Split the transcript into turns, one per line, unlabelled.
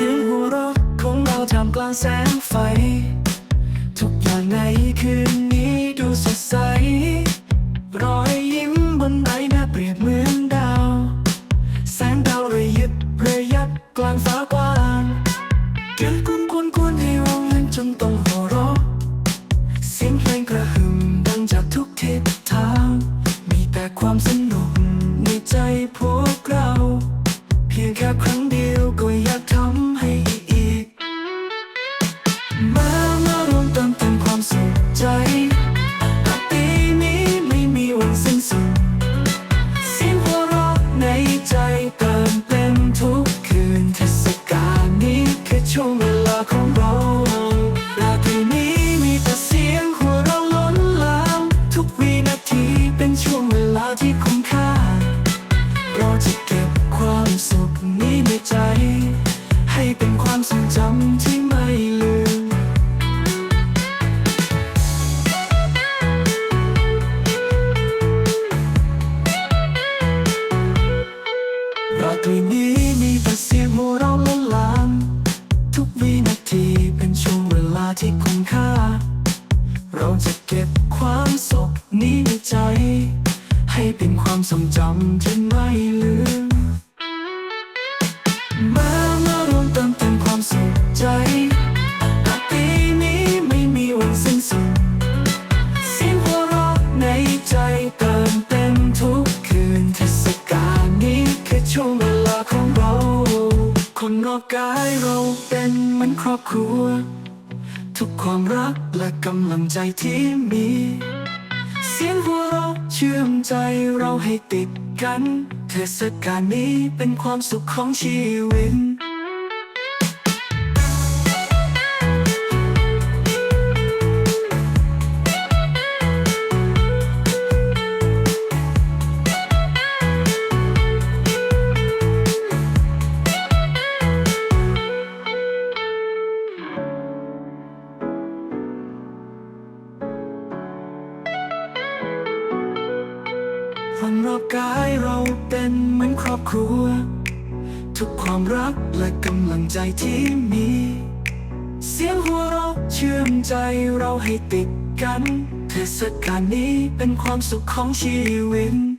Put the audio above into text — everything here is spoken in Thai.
สียงหัวเราะของเราทำกลางแสงไฟ ทุกอย่างในคืนนี้ดูสดใส รอยยิ้มบนใบหน้าเปรียบเหมือนดาว แสงดาวระยิบระยับกลางฟ้ากว้างเดือนกุนกวนกวนให้วงเล่นจนต้อง คื เก็บความสุขนี้ในใจ ให้เป็นความทรงจำที่ไม่ลืมมามารวมเติมเต็มความสุขใจปีนี้ไม่มีวันสิ้นสุดสียงหัวเราะในใจเติมเต็มทุกคืนเทศกาลนี้คือช่วงเวลาของเรา คนรอบกายเราเป็นเหมือนครอบครัว ทุกความรักและกำลังใจที่มี เสียงหัวเราะเชื่อมใจเราให้ติดกัน เทศกาลนี้เป็นความสุขของชีวิต คนรอบกายเราเป็นเหมือนครอบครัว ทุกความรักและกำลังใจที่มี เสียงหัวเราะเชื่อมใจเราให้ติดกัน เทศกาลนี้เป็นความสุขของชีวิต